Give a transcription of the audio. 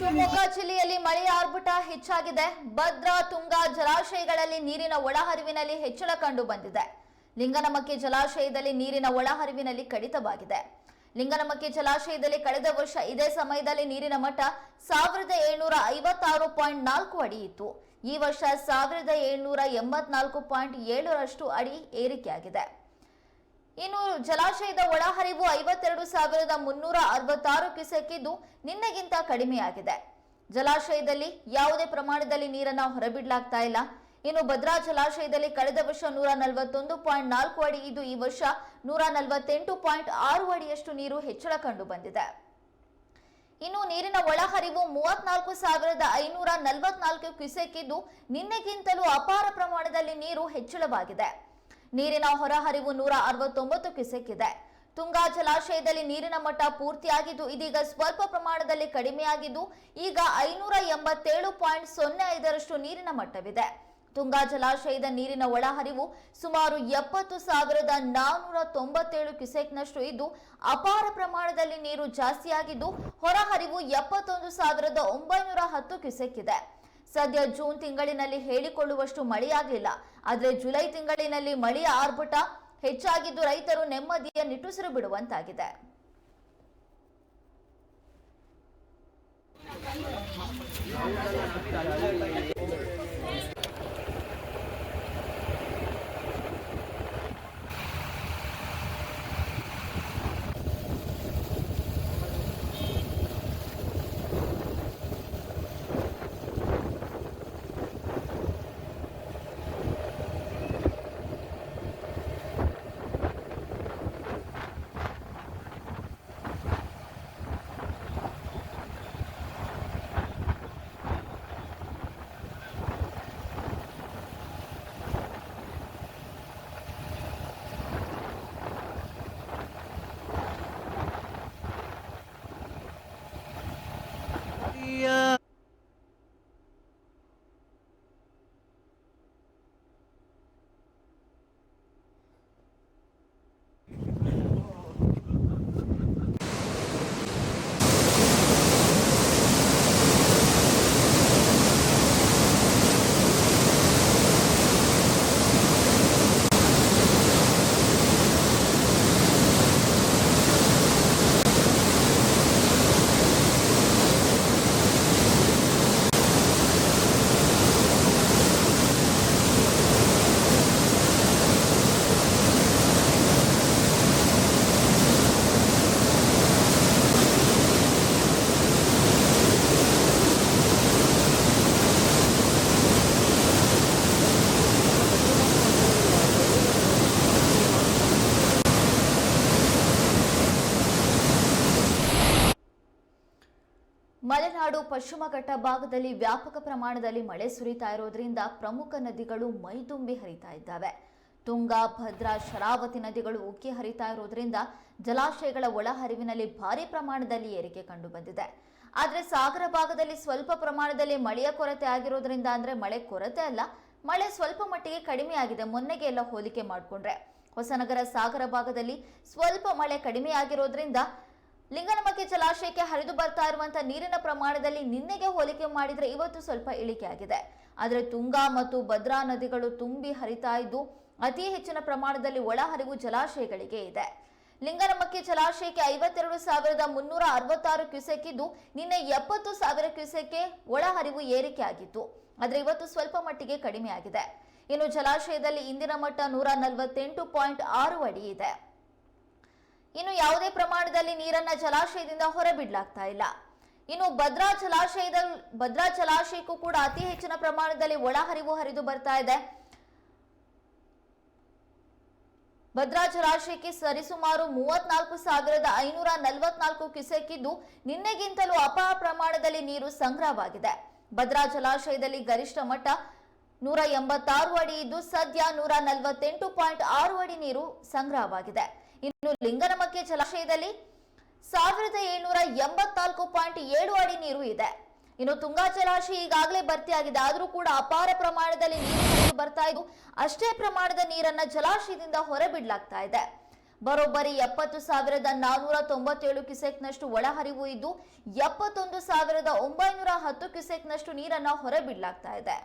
ಶಿವಮೊಗ್ಗ ಜಿಲ್ಲೆಯಲ್ಲಿ ಮಳೆಯ ಆರ್ಭಟ ಹೆಚ್ಚಾಗಿದೆ. ಭದ್ರಾ, ತುಂಗಾ ಜಲಾಶಯಗಳಲ್ಲಿ ನೀರಿನ ಒಳಹರಿವಿನಲ್ಲಿ ಹೆಚ್ಚಳ ಕಂಡು ಬಂದಿದೆ. ಲಿಂಗನಮಕ್ಕಿ ಜಲಾಶಯದಲ್ಲಿ ನೀರಿನ ಒಳಹರಿವಿನಲ್ಲಿ ಕಡಿತವಾಗಿದೆ. ಲಿಂಗನಮಕ್ಕಿ ಜಲಾಶಯದಲ್ಲಿ ಕಳೆದ ವರ್ಷ ಇದೇ ಸಮಯದಲ್ಲಿ ನೀರಿನ ಮಟ್ಟ ಸಾವಿರದ ಏಳ್ನೂರ ಐವತ್ತಾರು ಪಾಯಿಂಟ್ ನಾಲ್ಕು ಅಡಿ ಇತ್ತು. ಈ ವರ್ಷ ಸಾವಿರದ ಏಳ್ನೂರ ಎಂಬತ್ನಾಲ್ಕು ಪಾಯಿಂಟ್ ಏಳರಷ್ಟು ಅಡಿ ಏರಿಕೆಯಾಗಿದೆ. ಇನ್ನು ಜಲಾಶಯದ ಒಳಹರಿವು ಐವತ್ತೆರಡು ಸಾವಿರದ ಮುನ್ನೂರ ಅರವತ್ತಾರು ಕ್ಯೂಸೆಕ್ಕಿದ್ದು ನಿನ್ನೆಗಿಂತ ಕಡಿಮೆಯಾಗಿದೆ. ಜಲಾಶಯದಲ್ಲಿ ಯಾವುದೇ ಪ್ರಮಾಣದಲ್ಲಿ ನೀರನ್ನು ಹೊರಬಿಡಲಾಗ್ತಾ ಇಲ್ಲ. ಇನ್ನು ಭದ್ರಾ ಜಲಾಶಯದಲ್ಲಿ ಕಳೆದ ವರ್ಷ ನೂರ ನಲವತ್ತೊಂದು ಪಾಯಿಂಟ್ ನಾಲ್ಕು ಅಡಿ ಇದ್ದು ಈ ವರ್ಷ ನೂರ ನಲವತ್ತೆಂಟು ಪಾಯಿಂಟ್ ಆರು ಅಡಿಯಷ್ಟು ನೀರು ಹೆಚ್ಚಳ ಕಂಡು ಬಂದಿದೆ. ಇನ್ನು ನೀರಿನ ಒಳಹರಿವು ಮೂವತ್ನಾಲ್ಕು ಸಾವಿರದ ಐನೂರ ನಲವತ್ನಾಲ್ಕು ಕ್ಯೂಸೆಕ್ ಇದ್ದು ನಿನ್ನೆಗಿಂತಲೂ ಅಪಾರ ಪ್ರಮಾಣದಲ್ಲಿ ನೀರು ಹೆಚ್ಚಳವಾಗಿದೆ. ನೀರಿನ ಹೊರಹರಿವು ನೂರ ಅರವತ್ತೊಂಬತ್ತು ಸಿಕ್ಕಿದೆ ತುಂಗಾ ಜಲಾಶಯದಲ್ಲಿ ನೀರಿನ ಮಟ್ಟ ಪೂರ್ತಿಯಾಗಿದ್ದು, ಇದೀಗ ಸ್ವಲ್ಪ ಪ್ರಮಾಣದಲ್ಲಿ ಕಡಿಮೆಯಾಗಿದ್ದು, ಈಗ ಐನೂರ ಎಂಬತ್ತೇಳು ಪಾಯಿಂಟ್ ಸೊನ್ನೆ ಐದರಷ್ಟು ನೀರಿನ ಮಟ್ಟವಿದೆ. ತುಂಗಾ ಜಲಾಶಯದ ನೀರಿನ ಒಳಹರಿವು ಸುಮಾರು ಎಪ್ಪತ್ತು ಸಾವಿರದ ನಾನ್ನೂರ ತೊಂಬತ್ತೇಳು ಕ್ಯುಸೆಕ್ನಷ್ಟು ಇದ್ದು, ಅಪಾರ ಪ್ರಮಾಣದಲ್ಲಿ ನೀರು ಜಾಸ್ತಿಯಾಗಿದ್ದು, ಹೊರಹರಿವು ಎಪ್ಪತ್ತೊಂದು ಸಾವಿರದ ಒಂಬೈನೂರ ಹತ್ತು ಕ್ಯುಸೆಕ್ ಇದೆ ಸದ್ಯ ಜೂನ್ ತಿಂಗಳಿನಲ್ಲಿ ಹೇಳಿಕೊಳ್ಳುವಷ್ಟು ಮಳೆಯಾಗಲಿಲ್ಲ. ಆದರೆ ಜುಲೈ ತಿಂಗಳಿನಲ್ಲಿ ಮಳೆಯ ಆರ್ಭಟ ಹೆಚ್ಚಾಗಿದ್ದು ರೈತರು ನೆಮ್ಮದಿಯ ನಿಟ್ಟುಸಿರು ಬಿಡುವಂತಾಗಿದೆ. ಮಲೆನಾಡು ಪಶ್ಚಿಮ ಘಟ್ಟ ಭಾಗದಲ್ಲಿ ವ್ಯಾಪಕ ಪ್ರಮಾಣದಲ್ಲಿ ಮಳೆ ಸುರಿತಾ ಇರೋದ್ರಿಂದ ಪ್ರಮುಖ ನದಿಗಳು ಮೈದುಂಬಿ ಹರಿತಾ ಇದ್ದಾವೆ. ತುಂಗಾ, ಭದ್ರಾ, ಶರಾವತಿ ನದಿಗಳು ಉಕ್ಕಿ ಹರಿತಾ ಇರೋದ್ರಿಂದ ಜಲಾಶಯಗಳ ಒಳಹರಿವಿನಲ್ಲಿ ಭಾರಿ ಪ್ರಮಾಣದಲ್ಲಿ ಏರಿಕೆ ಕಂಡು ಬಂದಿದೆ ಆದ್ರೆ ಸಾಗರ ಭಾಗದಲ್ಲಿ ಸ್ವಲ್ಪ ಪ್ರಮಾಣದಲ್ಲಿ ಮಳೆಯ ಕೊರತೆ ಆಗಿರೋದ್ರಿಂದ ಅಂದ್ರೆ ಮಳೆ ಕೊರತೆ ಅಲ್ಲ, ಮಳೆ ಸ್ವಲ್ಪ ಮಟ್ಟಿಗೆ ಕಡಿಮೆ ಆಗಿದೆ. ಮೊನ್ನೆಗೆ ಎಲ್ಲ ಹೋಲಿಕೆ ಮಾಡಿಕೊಂಡ್ರೆ ಹೊಸನಗರ ಸಾಗರ ಭಾಗದಲ್ಲಿ ಸ್ವಲ್ಪ ಮಳೆ ಕಡಿಮೆ ಆಗಿರೋದ್ರಿಂದ ಲಿಂಗನಮಕ್ಕಿ ಜಲಾಶಯಕ್ಕೆ ಹರಿದು ಬರ್ತಾ ಇರುವಂತಹ ನೀರಿನ ಪ್ರಮಾಣದಲ್ಲಿ ನಿನ್ನೆಗೆ ಹೋಲಿಕೆ ಮಾಡಿದ್ರೆ ಇವತ್ತು ಸ್ವಲ್ಪ ಇಳಿಕೆ ಆಗಿದೆ ಆದರೆ ತುಂಗಾ ಮತ್ತು ಭದ್ರಾ ನದಿಗಳು ತುಂಬಿ ಹರಿತಾ ಇದ್ದು ಅತಿ ಹೆಚ್ಚಿನ ಪ್ರಮಾಣದಲ್ಲಿ ಒಳಹರಿವು ಜಲಾಶಯಗಳಿಗೆ ಇದೆ. ಲಿಂಗನಮಕ್ಕಿ ಜಲಾಶಯಕ್ಕೆ ಐವತ್ತೆರಡು ಸಾವಿರದ ಮುನ್ನೂರ ಅರವತ್ತಾರು ಕ್ಯೂಸೆಕ್ ಇದ್ದು ನಿನ್ನೆ ಎಪ್ಪತ್ತು ಸಾವಿರ ಕ್ಯೂಸೆಕ್ಗೆ ಒಳಹರಿವು ಏರಿಕೆಯಾಗಿತ್ತು. ಆದರೆ ಇವತ್ತು ಸ್ವಲ್ಪ ಮಟ್ಟಿಗೆ ಕಡಿಮೆ ಆಗಿದೆ ಇನ್ನು ಜಲಾಶಯದಲ್ಲಿ ಇಂದಿನ ಮಟ್ಟ ನೂರ ನಲವತ್ತೆಂಟು ಪಾಯಿಂಟ್ ಆರು ಅಡಿ ಇದೆ. ಇನ್ನು ಯಾವುದೇ ಪ್ರಮಾಣದಲ್ಲಿ ನೀರನ್ನ ಜಲಾಶಯದಿಂದ ಹೊರಬಿಡ್ಲಾಗ್ತಾ ಇಲ್ಲ. ಇನ್ನು ಭದ್ರಾ ಜಲಾಶಯದ ಭದ್ರಾ ಜಲಾಶಯಕ್ಕೂ ಕೂಡ ಅತಿ ಹೆಚ್ಚಿನ ಪ್ರಮಾಣದಲ್ಲಿ ಒಳಹರಿವು ಹರಿದು ಬರ್ತಾ ಇದೆ. ಭದ್ರಾ ಜಲಾಶಯಕ್ಕೆ ಸರಿಸುಮಾರು ಮೂವತ್ನಾಲ್ಕು ಸಾವಿರದ ಐನೂರ ನಲವತ್ನಾಲ್ಕು ಕ್ಯೂಸೆಕ್ ಇದ್ದು ನಿನ್ನೆಗಿಂತಲೂ ಅಪಾರ ಪ್ರಮಾಣದಲ್ಲಿ ನೀರು ಸಂಗ್ರಹವಾಗಿದೆ. ಭದ್ರಾ ಜಲಾಶಯದಲ್ಲಿ ಗರಿಷ್ಠ ಮಟ್ಟ ನೂರ ಎಂಬತ್ತಾರು ಅಡಿ ಇದ್ದು ಸದ್ಯ ನೂರ ನಲವತ್ತೆಂಟು ಪಾಯಿಂಟ್ ಆರು ಅಡಿ ನೀರು ಸಂಗ್ರಹವಾಗಿದೆ. ಇನ್ನು ಲಿಂಗನಮಕ್ಕೆ ಜಲಾಶಯದಲ್ಲಿ ಸಾವಿರದ ಏಳ್ನೂರ ಎಂಬತ್ನಾಲ್ಕು ಪಾಯಿಂಟ್ ಏಳು ಅಡಿ ನೀರು ಇದೆ. ಇನ್ನು ತುಂಗಾ ಜಲಾಶಯ ಈಗಾಗಲೇ ಭರ್ತಿಯಾಗಿದೆ. ಆದರೂ ಕೂಡ ಅಪಾರ ಪ್ರಮಾಣದಲ್ಲಿ ನೀರು ಬರ್ತಾ ಇದ್ದು, ಅಷ್ಟೇ ಪ್ರಮಾಣದ ನೀರನ್ನ ಜಲಾಶಯದಿಂದ ಹೊರಬಿಡಲಾಗ್ತಾ ಇದೆ. ಬರೋಬ್ಬರಿ ಎಪ್ಪತ್ತು ಸಾವಿರದ ನಾನೂರ ತೊಂಬತ್ತೇಳು ಕ್ಯುಸೆಕ್ನಷ್ಟು ಒಳಹರಿವು ಇದ್ದು, ಎಪ್ಪತ್ತೊಂದು ಸಾವಿರದ ಒಂಬೈನೂರ ಹತ್ತು ಕ್ಯುಸೆಕ್ನಷ್ಟು ನೀರನ್ನ ಹೊರಬಿಡಲಾಗ್ತಾ ಇದೆ.